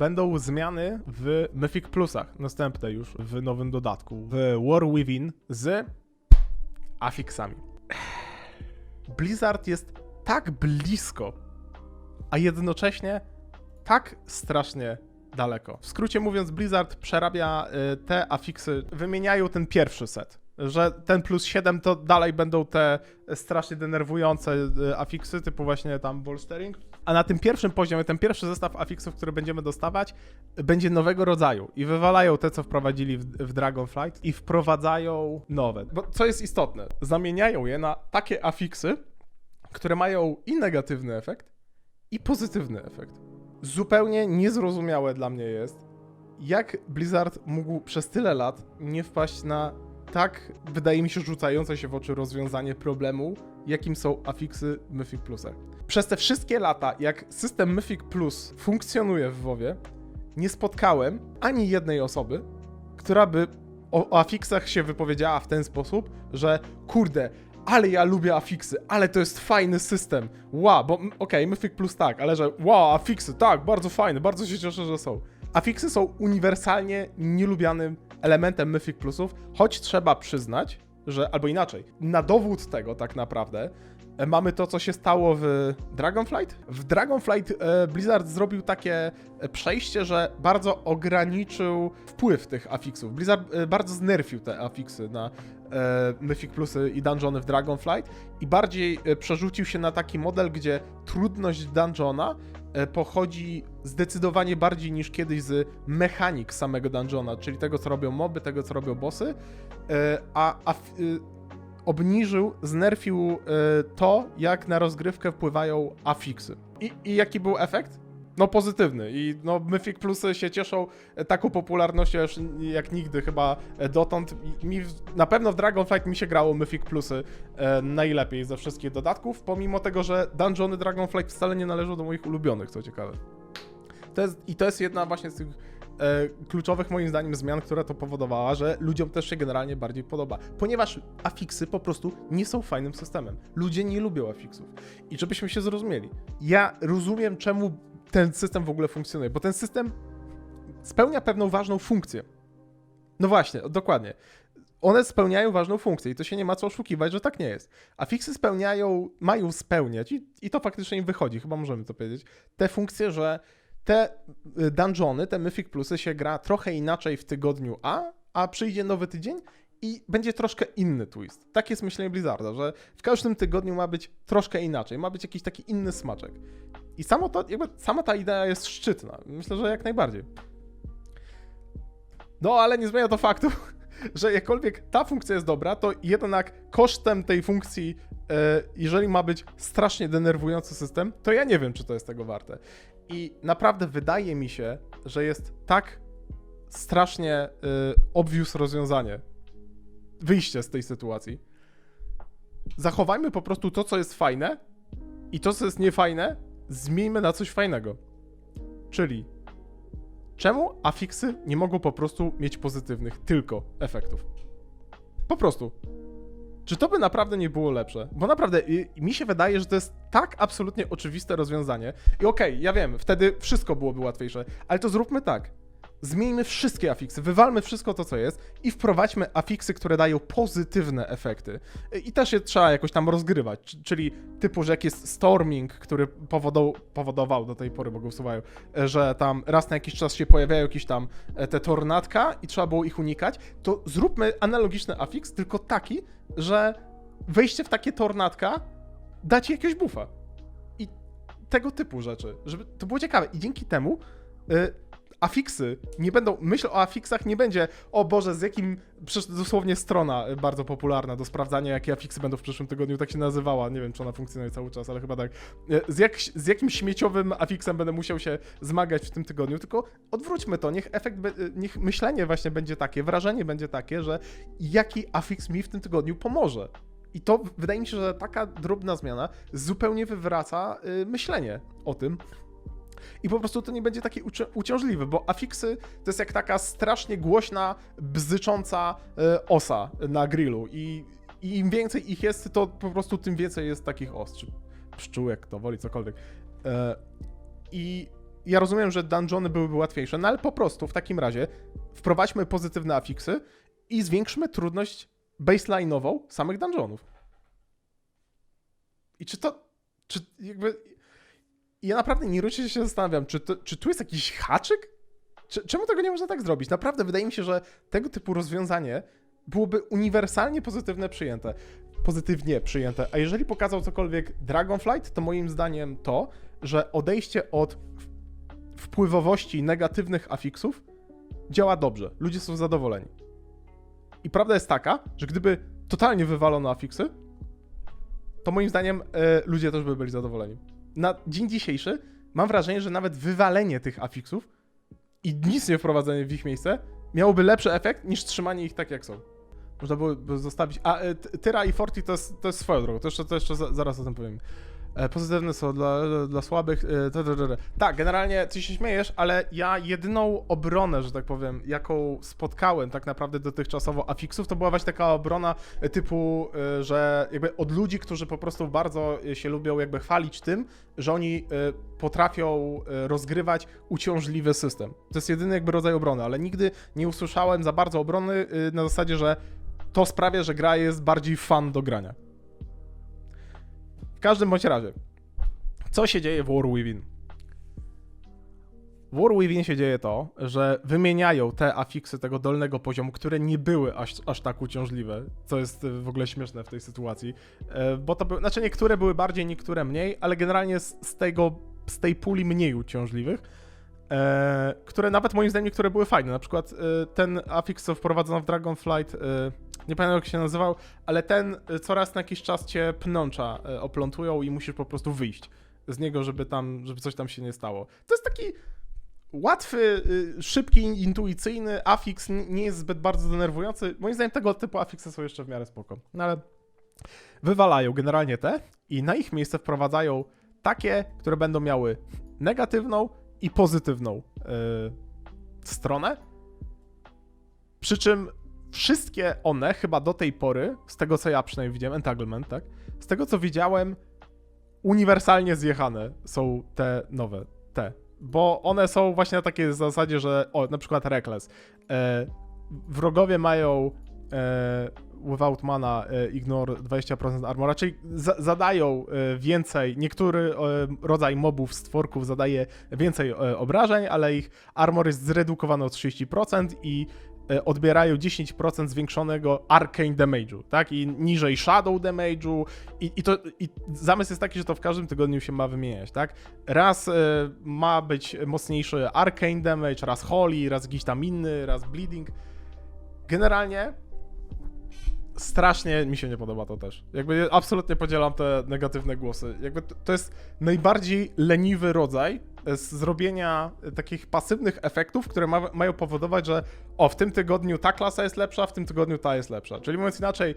będą zmiany w Mythic Plusach, następne już w nowym dodatku, w War Within z afiksami. Blizzard jest tak blisko, a jednocześnie tak strasznie daleko. W skrócie mówiąc, Blizzard przerabia y, te afiksy, wymieniają ten pierwszy set. Że ten plus 7 to dalej będą te strasznie denerwujące y, afiksy, typu właśnie tam bolstering. A na tym pierwszym poziomie, ten pierwszy zestaw afiksów, który będziemy dostawać, będzie nowego rodzaju. I wywalają te, co wprowadzili w, w Dragonflight i wprowadzają nowe. Bo co jest istotne, zamieniają je na takie afiksy, które mają i negatywny efekt, i pozytywny efekt. Zupełnie niezrozumiałe dla mnie jest, jak Blizzard mógł przez tyle lat nie wpaść na tak, wydaje mi się, rzucające się w oczy rozwiązanie problemu, jakim są afiksy Mythic Plusach. Przez te wszystkie lata, jak system Mythic Plus funkcjonuje w WoWie, nie spotkałem ani jednej osoby, która by o, o afiksach się wypowiedziała w ten sposób, że kurde, ale ja lubię afiksy, ale to jest fajny system. Wow, bo okej, Mythic Plus tak, ale że wow, afiksy, tak, bardzo fajne, bardzo się cieszę, że są. Afiksy są uniwersalnie nielubianym elementem Mythic Plusów, choć trzeba przyznać, że, albo inaczej, na dowód tego tak naprawdę e, mamy to, co się stało w Dragonflight. W Dragonflight e, Blizzard zrobił takie e, przejście, że bardzo ograniczył wpływ tych afiksów. Blizzard bardzo znerfił te afiksy na Mythic Plusy i dungeony w Dragonflight i bardziej przerzucił się na taki model, gdzie trudność dungeona pochodzi zdecydowanie bardziej niż kiedyś z mechanik samego dungeona, czyli tego, co robią moby, tego, co robią bossy, e, a, a y, obniżył, znerfił e, to, jak na rozgrywkę wpływają afiksy. I, I jaki był efekt? No pozytywny i no Mythic Plusy się cieszą e, taką popularnością już jak nigdy chyba e, dotąd. Mi, na pewno w Dragonflight mi się grało Mythic Plusy e, najlepiej ze wszystkich dodatków, pomimo tego, że dungeony Dragonflight wcale nie należą do moich ulubionych, co ciekawe. To jest, I to jest jedna właśnie z tych e, kluczowych moim zdaniem zmian, która to powodowała, że ludziom też się generalnie bardziej podoba. Ponieważ afiksy po prostu nie są fajnym systemem. Ludzie nie lubią afiksów. I żebyśmy się zrozumieli, ja rozumiem, czemu ten system w ogóle funkcjonuje, bo ten system spełnia pewną ważną funkcję. No właśnie, dokładnie. One spełniają ważną funkcję i to się nie ma co oszukiwać, że tak nie jest. Afiksy spełniają, mają spełniać i, i to faktycznie im wychodzi, chyba możemy to powiedzieć, te funkcje, że te y, dungeony, te Mythic Plusy się gra trochę inaczej w tygodniu A, a przyjdzie nowy tydzień i będzie troszkę inny twist. Tak jest myślenie Blizzarda, że w każdym tygodniu ma być troszkę inaczej, ma być jakiś taki inny smaczek. I samo to, jakby sama ta idea jest szczytna. Myślę, że jak najbardziej. No, ale nie zmienia to faktu, że jakkolwiek ta funkcja jest dobra, to jednak kosztem tej funkcji, e, jeżeli ma być strasznie denerwujący system, to ja nie wiem, czy to jest tego warte. I naprawdę wydaje mi się, że jest tak strasznie y, obvious rozwiązanie, wyjście z tej sytuacji. Zachowajmy po prostu to, co jest fajne i to, co jest niefajne, zmieńmy na coś fajnego. Czyli czemu afiksy nie mogą po prostu mieć pozytywnych tylko efektów? Po prostu. Czy to by naprawdę nie było lepsze? Bo naprawdę y, mi się wydaje, że to jest tak absolutnie oczywiste rozwiązanie. I okej, ja wiem, wtedy wszystko byłoby łatwiejsze, ale to zróbmy tak. Zmieńmy wszystkie afiksy, wywalmy wszystko to, co jest i wprowadźmy afiksy, które dają pozytywne efekty. I też je trzeba jakoś tam rozgrywać, czyli typu, że jak jest storming, który powodował, powodował do tej pory, bo go usuwają, e, że tam raz na jakiś czas się pojawiają jakieś tam e, te tornadka i trzeba było ich unikać, to zróbmy analogiczny afiks, tylko taki, że wejście w takie tornadka da ci jakiegoś buffa. I tego typu rzeczy, żeby to było ciekawe. I dzięki temu y, afiksy nie będą, myśl o afiksach nie będzie, o Boże, z jakim, przecież dosłownie strona bardzo popularna do sprawdzania, jakie afiksy będą w przyszłym tygodniu, tak się nazywała, nie wiem, czy ona funkcjonuje cały czas, ale chyba tak. Y, Z, jak, z jakim śmieciowym afiksem będę musiał się zmagać w tym tygodniu, tylko odwróćmy to, niech efekt, y, niech myślenie właśnie będzie takie, wrażenie będzie takie, że jaki afiks mi w tym tygodniu pomoże. I to wydaje mi się, że taka drobna zmiana zupełnie wywraca y, myślenie o tym. I po prostu to nie będzie takie uci- uciążliwe, bo afiksy to jest jak taka strasznie głośna, bzycząca y, osa na grillu. I, I im więcej ich jest, to po prostu tym więcej jest takich os, czy pszczółek, to woli cokolwiek. E, I ja rozumiem, że dungeony byłyby łatwiejsze, no ale po prostu w takim razie wprowadźmy pozytywne afiksy i zwiększmy trudność baseline'ową samych dungeonów. I czy to, czy jakby, ja naprawdę nie rócznie się zastanawiam, czy, to, czy tu jest jakiś haczyk? Czy, czemu tego nie można tak zrobić? Naprawdę wydaje mi się, że tego typu rozwiązanie byłoby uniwersalnie pozytywne przyjęte. Pozytywnie przyjęte. A jeżeli pokazał cokolwiek Dragonflight, to moim zdaniem to, że odejście od wpływowości negatywnych afiksów działa dobrze. Ludzie są zadowoleni. I prawda jest taka, że gdyby totalnie wywalono afiksy, to moim zdaniem e, ludzie też by byli zadowoleni. Na dzień dzisiejszy mam wrażenie, że nawet wywalenie tych afiksów i nic nie wprowadzenie w ich miejsce miałoby lepszy efekt niż trzymanie ich tak jak są. Można byłoby zostawić. A e, Ty- Tyra i Forti to jest, to jest swoją drogą, to jeszcze, to jeszcze za, zaraz o tym powiem. E, Pozytywne są dla, dla słabych. e, ta, ta, ta, ta. Tak, generalnie ty się śmiejesz, ale ja jedyną obronę, że tak powiem, jaką spotkałem tak naprawdę dotychczasowo afiksów, to była właśnie taka obrona e, typu, że jakby od ludzi, którzy po prostu bardzo się lubią jakby chwalić tym, że oni potrafią rozgrywać uciążliwy system. To jest jedyny jakby rodzaj obrony, ale nigdy nie usłyszałem za bardzo obrony na zasadzie, że to sprawia, że gra jest bardziej fan do grania. W każdym bądź razie, co się dzieje w War Within? W War Within się dzieje to, że wymieniają te afiksy tego dolnego poziomu, które nie były aż, aż tak uciążliwe, co jest e, w ogóle śmieszne w tej sytuacji, E, bo to były, znaczy niektóre były bardziej, niektóre mniej, ale generalnie z, z tego, z tej puli mniej uciążliwych, e, które nawet moim zdaniem niektóre były fajne, na przykład e, ten afiks, co wprowadzono w Dragonflight, e, nie pamiętam jak się nazywał, ale ten e, co raz na jakiś czas cię pnącza e, oplątują i musisz po prostu wyjść z niego, żeby tam, żeby coś tam się nie stało. To jest taki łatwy, y, szybki, intuicyjny afiks, nie jest zbyt bardzo denerwujący. Moim zdaniem tego typu afiksy są jeszcze w miarę spoko. No ale wywalają generalnie te i na ich miejsce wprowadzają takie, które będą miały negatywną i pozytywną y, stronę. Przy czym wszystkie one, chyba do tej pory, z tego co ja przynajmniej widziałem, Entanglement, tak? Z tego co widziałem, uniwersalnie zjechane są te nowe, te. Bo one są właśnie na takiej zasadzie, że o, na przykład Reckless. E, wrogowie mają e, without mana e, ignore 20% armora, czyli za, zadają e, więcej, niektóry e, rodzaj mobów, stworków zadaje więcej obrażeń, ale ich armor jest zredukowany o 30% i odbierają 10% zwiększonego arcane damage'u, tak? I niżej shadow damage'u i, i to i zamysł jest taki, że to w każdym tygodniu się ma wymieniać, tak? Raz e, ma być mocniejszy arcane damage, raz holy, raz jakiś tam inny, raz bleeding. Generalnie strasznie mi się nie podoba to też. Jakby absolutnie podzielam te negatywne głosy. Jakby to, to jest najbardziej leniwy rodzaj e, zrobienia e, takich pasywnych efektów, które ma, mają powodować, że o, w tym tygodniu ta klasa jest lepsza, w tym tygodniu ta jest lepsza. Czyli mówiąc inaczej,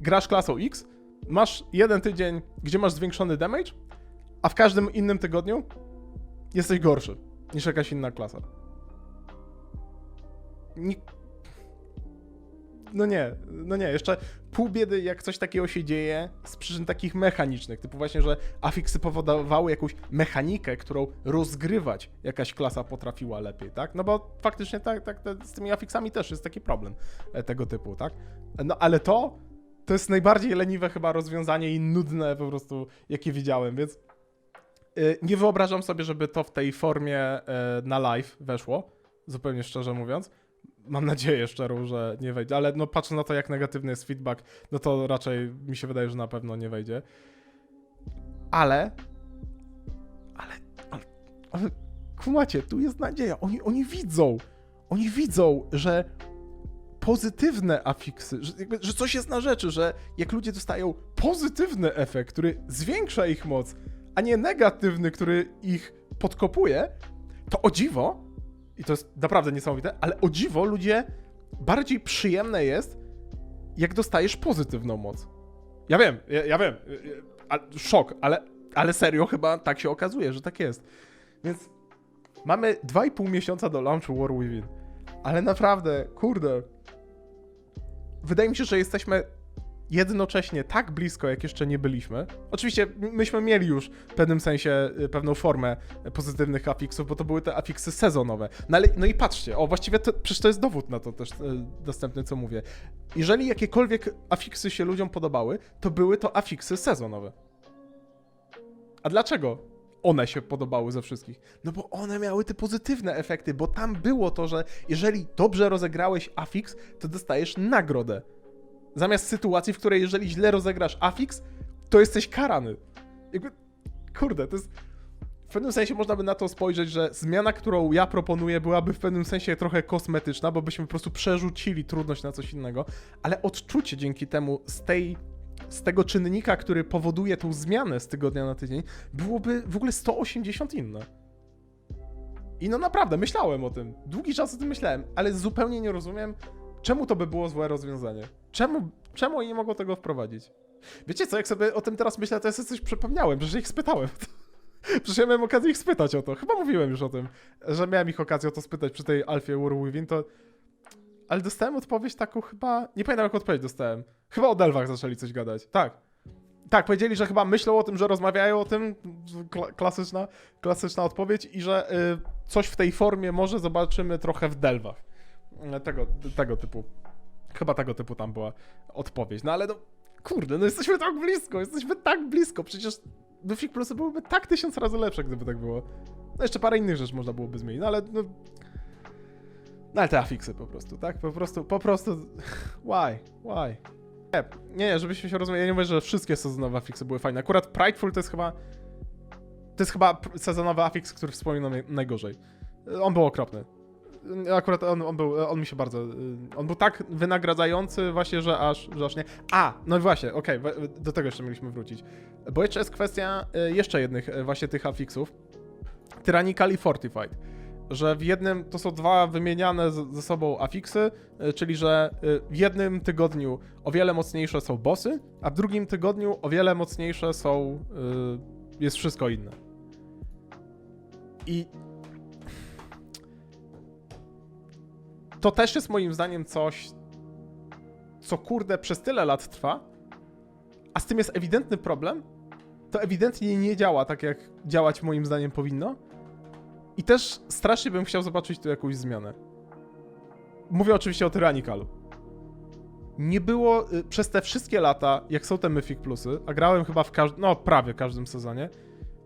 grasz klasą X, masz jeden tydzień, gdzie masz zwiększony damage, a w każdym innym tygodniu jesteś gorszy niż jakaś inna klasa. No nie, no nie, jeszcze pół biedy, jak coś takiego się dzieje z przyczyn takich mechanicznych, typu właśnie, że afiksy powodowały jakąś mechanikę, którą rozgrywać jakaś klasa potrafiła lepiej, tak? No bo faktycznie tak, tak z tymi afiksami też jest taki problem e, tego typu, tak? No ale to, to jest najbardziej leniwe chyba rozwiązanie i nudne po prostu, jakie widziałem, więc y, nie wyobrażam sobie, żeby to w tej formie y, na live weszło, zupełnie szczerze mówiąc. Mam nadzieję szczerą, że nie wejdzie, ale no patrząc na to, jak negatywny jest feedback, no to raczej mi się wydaje, że na pewno nie wejdzie. Ale, ale, ale, ale kumacie, tu jest nadzieja. Oni, oni widzą, oni widzą, że pozytywne afiksy, że, jakby, że coś jest na rzeczy, że jak ludzie dostają pozytywny efekt, który zwiększa ich moc, a nie negatywny, który ich podkopuje, to o dziwo, i to jest naprawdę niesamowite, ale o dziwo ludzie bardziej przyjemne jest, jak dostajesz pozytywną moc. Ja wiem, ja, ja wiem, y, y, a, szok, ale, ale serio chyba tak się okazuje, że tak jest. Więc mamy 2,5 miesiąca do launchu War Within, ale naprawdę, kurde, wydaje mi się, że jesteśmy jednocześnie tak blisko, jak jeszcze nie byliśmy. Oczywiście myśmy mieli już w pewnym sensie y, pewną formę pozytywnych afiksów, bo to były te afiksy sezonowe. No, ale, no i patrzcie, o właściwie to, przecież to jest dowód na to też y, dostępny, co mówię. Jeżeli jakiekolwiek afiksy się ludziom podobały, to były to afiksy sezonowe. A dlaczego one się podobały ze wszystkich? No bo one miały te pozytywne efekty, bo tam było to, że jeżeli dobrze rozegrałeś afiks, to dostajesz nagrodę. Zamiast sytuacji, w której jeżeli źle rozegrasz afiks, to jesteś karany. Jakby, kurde, to jest... W pewnym sensie można by na to spojrzeć, że zmiana, którą ja proponuję, byłaby w pewnym sensie trochę kosmetyczna, bo byśmy po prostu przerzucili trudność na coś innego, ale odczucie dzięki temu z tej z tego czynnika, który powoduje tą zmianę z tygodnia na tydzień, byłoby w ogóle 180 inne. I no naprawdę, myślałem o tym. Długi czas o tym myślałem, ale zupełnie nie rozumiem, czemu to by było złe rozwiązanie. Czemu, czemu oni nie mogą tego wprowadzić? Wiecie co, jak sobie o tym teraz myślę, to ja sobie coś przypomniałem, że ich spytałem. Przecież ja miałem okazję ich spytać o to. Chyba mówiłem już o tym, że miałem ich okazję o to spytać przy tej Alfie War Within, to... Ale dostałem odpowiedź taką chyba... Nie pamiętam, jaką odpowiedź dostałem. Chyba o Delwach zaczęli coś gadać. Tak. Tak, powiedzieli, że chyba myślą o tym, że rozmawiają o tym. Kla- klasyczna, klasyczna odpowiedź i że y, coś w tej formie może zobaczymy trochę w Delwach. Tego, tego typu. Chyba tego typu tam była odpowiedź. No ale no, kurde, no jesteśmy tak blisko, jesteśmy tak blisko. Przecież Mythic Plusy byłyby tak tysiąc razy lepsze, gdyby tak było. No jeszcze parę innych rzeczy można byłoby zmienić, no ale no... No ale te afiksy po prostu, tak? Po prostu, po prostu... Why? Why? Nie, nie, żebyśmy się rozumieli, ja nie mówię, że wszystkie sezonowe afiksy były fajne. Akurat Prideful to jest chyba... To jest chyba sezonowy afiks, który wspominam naj- najgorzej. On był okropny. Akurat on, on był, on mi się bardzo... On był tak wynagradzający właśnie, że aż, że aż nie... A, no i właśnie, okej, we- do tego jeszcze mieliśmy wrócić. Bo jeszcze jest kwestia y, jeszcze jednych y, właśnie tych afiksów. Tyrannical i Fortified. Że w jednym, to są dwa wymieniane ze sobą afiksy, y, czyli że y, w jednym tygodniu o wiele mocniejsze są bossy, a w drugim tygodniu o wiele mocniejsze są, y, jest wszystko inne. I to też jest moim zdaniem coś, co kurde przez tyle lat trwa, a z tym jest ewidentny problem, to ewidentnie nie działa tak, jak działać moim zdaniem powinno. I też strasznie bym chciał zobaczyć tu jakąś zmianę. Mówię oczywiście o Tyrannikalu. Nie było y, przez te wszystkie lata, jak są te Mythic Plusy, a grałem chyba w każdym, no prawie każdym sezonie,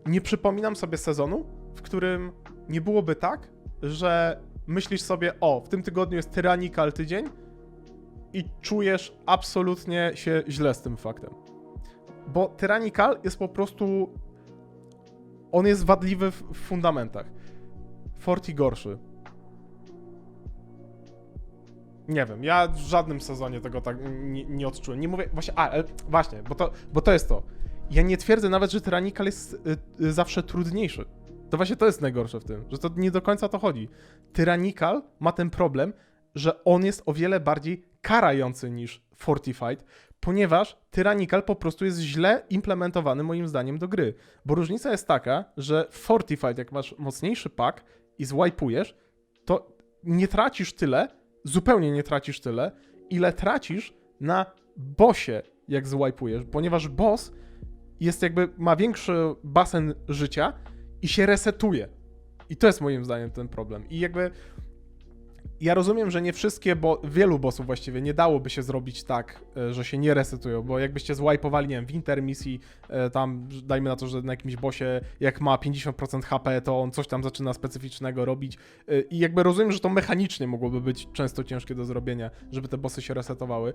nie przypominam sobie sezonu, w którym nie byłoby tak, że myślisz sobie, o, w tym tygodniu jest Tyrannikal tydzień i czujesz absolutnie się źle z tym faktem. Bo Tyrannikal jest po prostu. On jest wadliwy w, fundamentach. Forti gorszy. Nie wiem, ja w żadnym sezonie tego tak nie, nie odczułem. Nie mówię, właśnie, a, e, właśnie, bo to, bo to jest to. Ja nie twierdzę nawet, że Tyrannikal jest y, y, zawsze trudniejszy. To właśnie to jest najgorsze w tym, że to nie do końca to chodzi. Tyrannikal ma ten problem, że on jest o wiele bardziej karający niż Fortified, ponieważ Tyrannikal po prostu jest źle implementowany moim zdaniem do gry. Bo różnica jest taka, że Fortified, jak masz mocniejszy pack i zwajpujesz, to nie tracisz tyle, zupełnie nie tracisz tyle, ile tracisz na bossie, jak zwajpujesz, ponieważ boss jest jakby, ma większy basen życia i się resetuje. I to jest moim zdaniem ten problem. I jakby ja rozumiem, że nie wszystkie, bo wielu bossów właściwie nie dałoby się zrobić tak, e, że się nie resetują, bo jakbyście zwajpowali, nie wiem, w intermisji, e, tam dajmy na to, że na jakimś bossie jak ma 50% HP, to on coś tam zaczyna specyficznego robić e, i jakby rozumiem, że to mechanicznie mogłoby być często ciężkie do zrobienia, żeby te bossy się resetowały.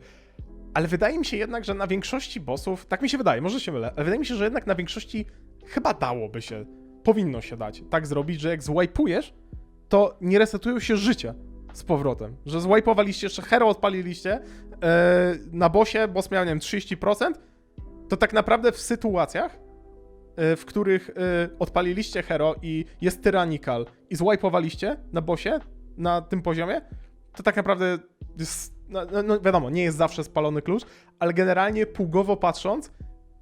Ale wydaje mi się jednak, że na większości bossów, tak mi się wydaje, może się mylę, ale wydaje mi się, że jednak na większości chyba dałoby się, powinno się dać tak zrobić, że jak zwajpujesz, to nie resetują się życia z powrotem. Że zwajpowaliście, jeszcze hero odpaliliście e, na bosie, boss miał, nie wiem, 30%, to tak naprawdę w sytuacjach, e, w których e, odpaliliście hero i jest tyrannikal i zwajpowaliście na bosie, na tym poziomie, to tak naprawdę jest, no, no, no wiadomo, nie jest zawsze spalony klucz, ale generalnie pługowo patrząc,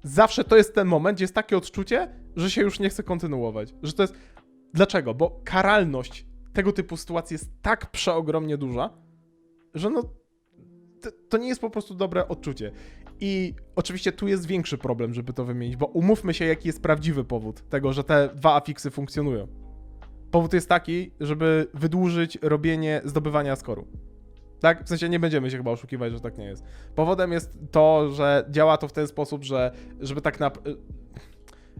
zawsze to jest ten moment, gdzie jest takie odczucie, że się już nie chce kontynuować. Że to jest. Dlaczego? Bo karalność tego typu sytuacji jest tak przeogromnie duża, że no. To, nie jest po prostu dobre odczucie. I oczywiście tu jest większy problem, żeby to wymienić, bo umówmy się, jaki jest prawdziwy powód tego, że te dwa afiksy funkcjonują. Powód jest taki, żeby wydłużyć robienie zdobywania skoru. Tak? W sensie nie będziemy się chyba oszukiwać, że tak nie jest. Powodem jest to, że działa to w ten sposób, że żeby tak na...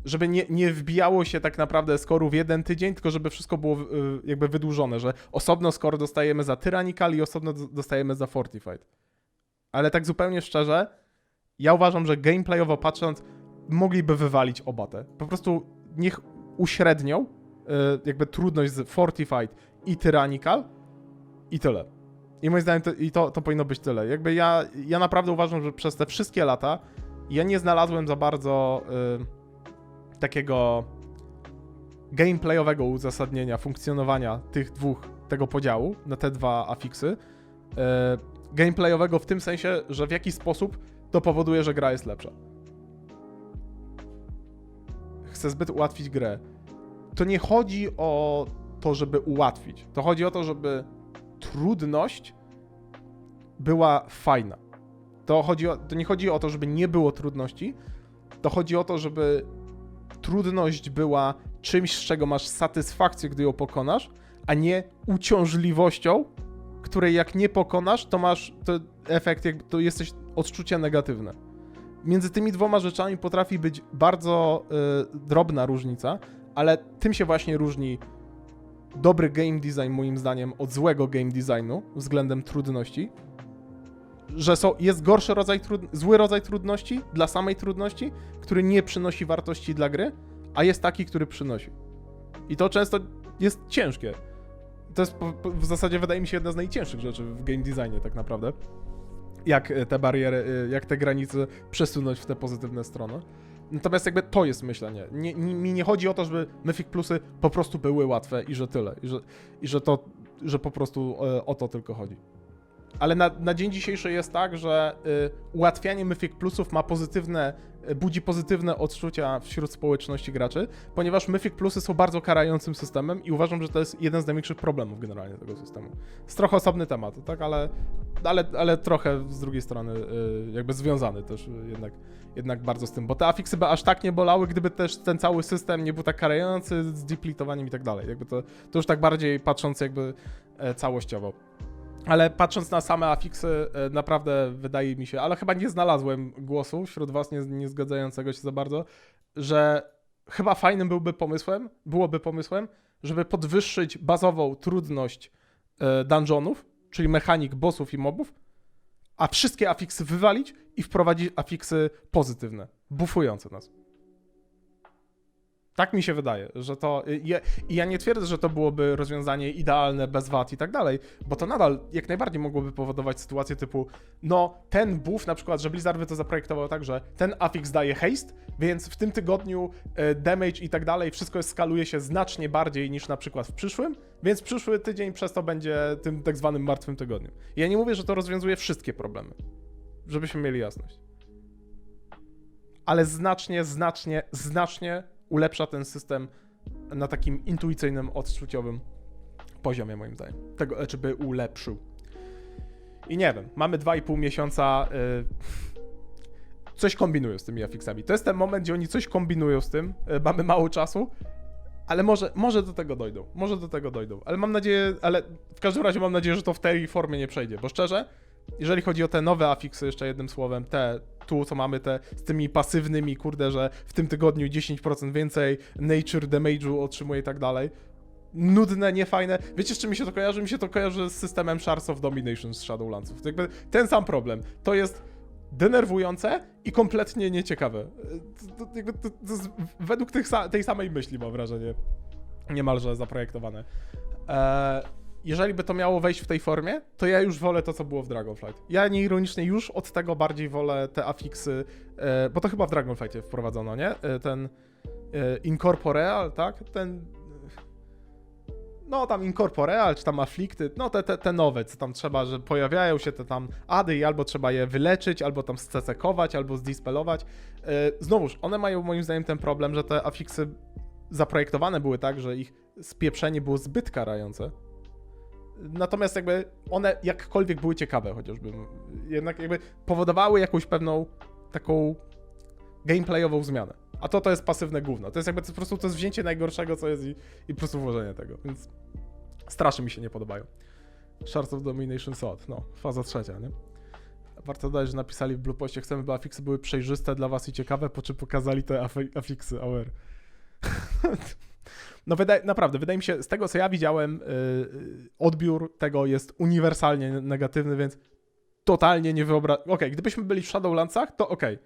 Żeby nie, nie wbijało się tak naprawdę skoru w jeden tydzień, tylko żeby wszystko było y, jakby wydłużone, że osobno skor dostajemy za Tyrannical i osobno dostajemy za Fortified. Ale tak zupełnie szczerze, ja uważam, że gameplayowo patrząc, mogliby wywalić oba te. Po prostu niech uśrednią y, jakby trudność z Fortified i Tyrannical i tyle. I moim zdaniem to, i to, to powinno być tyle. Jakby ja, ja naprawdę uważam, że przez te wszystkie lata ja nie znalazłem za bardzo y, takiego gameplayowego uzasadnienia funkcjonowania tych dwóch, tego podziału na te dwa afiksy. Y, gameplayowego w tym sensie, że w jakiś sposób to powoduje, że gra jest lepsza. Chcę zbyt ułatwić grę. To nie chodzi o to, żeby ułatwić. To chodzi o to, żeby trudność była fajna. To, chodzi o, to nie chodzi o to, żeby nie było trudności. To chodzi o to, żeby trudność była czymś, z czego masz satysfakcję, gdy ją pokonasz, a nie uciążliwością, której jak nie pokonasz, to masz to efekt, jakby to jesteś odczucie negatywne. Między tymi dwoma rzeczami potrafi być bardzo y, drobna różnica, ale tym się właśnie różni dobry game design, moim zdaniem, od złego game designu względem trudności. Że są, jest gorszy rodzaj, trud, zły rodzaj trudności dla samej trudności, który nie przynosi wartości dla gry, a jest taki, który przynosi. I to często jest ciężkie. To jest w zasadzie, wydaje mi się, jedna z najcięższych rzeczy w game designie, tak naprawdę. Jak e, te bariery, e, jak te granice przesunąć w te pozytywne strony. Natomiast jakby to jest myślenie. Nie, nie, mi nie chodzi o to, żeby Mythic Plusy po prostu były łatwe i że tyle. I że, i że to, że po prostu e, o to tylko chodzi. Ale na, na dzień dzisiejszy jest tak, że y, ułatwianie Mythic Plusów ma pozytywne, y, budzi pozytywne odczucia wśród społeczności graczy, ponieważ Mythic Plusy są bardzo karającym systemem i uważam, że to jest jeden z największych problemów generalnie tego systemu. Jest trochę osobny temat, tak, ale, ale, ale trochę z drugiej strony y, jakby związany też jednak, jednak bardzo z tym, bo te afiksy by aż tak nie bolały, gdyby też ten cały system nie był tak karający z depletowaniem i tak dalej. Jakby to, to już tak bardziej patrząc jakby e, całościowo. Ale patrząc na same afiksy, e, naprawdę wydaje mi się, ale chyba nie znalazłem głosu wśród was nie, nie zgadzającego się za bardzo, że chyba fajnym byłby pomysłem, byłoby pomysłem, żeby podwyższyć bazową trudność e, dungeonów, czyli mechanik bossów i mobów, a wszystkie afiksy wywalić i wprowadzić afiksy pozytywne, buffujące nas. Tak mi się wydaje, że to. Ja, i ja nie twierdzę, że to byłoby rozwiązanie idealne, bez wad i tak dalej, bo to nadal jak najbardziej mogłoby powodować sytuację typu, no ten buff, na przykład, że Blizzard by to zaprojektował tak, że ten affix daje haste, więc w tym tygodniu e, damage i tak dalej, wszystko skaluje się znacznie bardziej niż na przykład w przyszłym, więc przyszły tydzień przez to będzie tym tak zwanym martwym tygodniem. Ja nie mówię, że to rozwiązuje wszystkie problemy, żebyśmy mieli jasność. Ale znacznie, znacznie, znacznie ulepsza ten system na takim intuicyjnym, odczuciowym poziomie, moim zdaniem. Tego, czy by ulepszył. I nie wiem, mamy 2,5 miesiąca. y, coś kombinują z tymi afixami. To jest ten moment, gdzie oni coś kombinują z tym. y, mamy mało czasu. Ale może, może do tego dojdą. Może do tego dojdą. Ale mam nadzieję, ale w każdym razie mam nadzieję, że to w tej formie nie przejdzie. Bo szczerze, jeżeli chodzi o te nowe afiksy, jeszcze jednym słowem, te tu, co mamy te z tymi pasywnymi, kurde, że w tym tygodniu 10% więcej nature damage'u otrzymuje i tak dalej. Nudne, niefajne. Wiecie, z czym mi się to kojarzy? Mi się to kojarzy z systemem Shards of Domination z Shadowlandsów. To jakby ten sam problem. To jest denerwujące i kompletnie nieciekawe. To, to, jakby to, to jest według tych, tej samej myśli, mam wrażenie, niemalże zaprojektowane. Eee, jeżeli by to miało wejść w tej formie, to ja już wolę to, co było w Dragonflight. Ja nieironicznie już od tego bardziej wolę te afiksy, e, bo to chyba w Dragonflightie wprowadzono, nie? E, ten e, Incorporeal, tak? Ten... No, tam Incorporeal, czy tam Afflicted, no te, te, te nowe, co tam trzeba, że pojawiają się te tam ady i albo trzeba je wyleczyć, albo tam scecekować, albo zdispelować. Znowuż, one mają moim zdaniem ten problem, że te afiksy zaprojektowane były tak, że ich spieprzenie było zbyt karające, Natomiast jakby one jakkolwiek były ciekawe chociażby, jednak jakby powodowały jakąś pewną taką gameplayową zmianę. A to to jest pasywne gówno. To jest jakby to po prostu to jest wzięcie najgorszego, co jest i, i po prostu włożenie tego. Więc strasznie mi się nie podobają. Shards of Domination Sword, no, faza trzecia, nie? Warto dodać, że napisali w Bluepostie, chcemy, by afiksy były przejrzyste dla was i ciekawe, po czym pokazali te afi- afiksy AOR. No wydaje, naprawdę, wydaje mi się, z tego co ja widziałem, yy, odbiór tego jest uniwersalnie negatywny, więc totalnie nie wyobrażam. Okej, gdybyśmy byli w Shadowlandsach, to okej.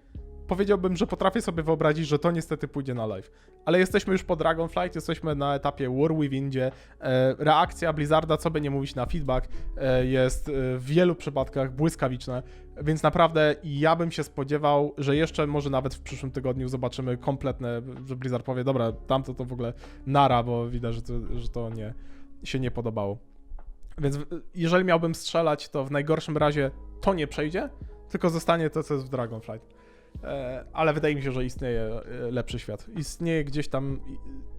Powiedziałbym, że potrafię sobie wyobrazić, że to niestety pójdzie na live. Ale jesteśmy już po Dragonflight, jesteśmy na etapie War Within, e, reakcja Blizzarda, co by nie mówić na feedback, e, jest e, w wielu przypadkach błyskawiczna, więc naprawdę ja bym się spodziewał, że jeszcze może nawet w przyszłym tygodniu zobaczymy kompletne, że Blizzard powie, dobra, tamto to w ogóle nara, bo widać, że to, że to nie, się nie podobało. Więc jeżeli miałbym strzelać, to w najgorszym razie to nie przejdzie, tylko zostanie to, co jest w Dragonflight. E, Ale wydaje mi się, że istnieje e, lepszy świat. Istnieje gdzieś tam,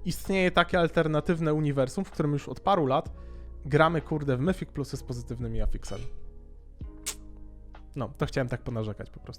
istnieje takie alternatywne uniwersum, w którym już od paru lat gramy, kurde, w Mythic Plusy z pozytywnymi afiksami. No, to chciałem tak ponarzekać po prostu.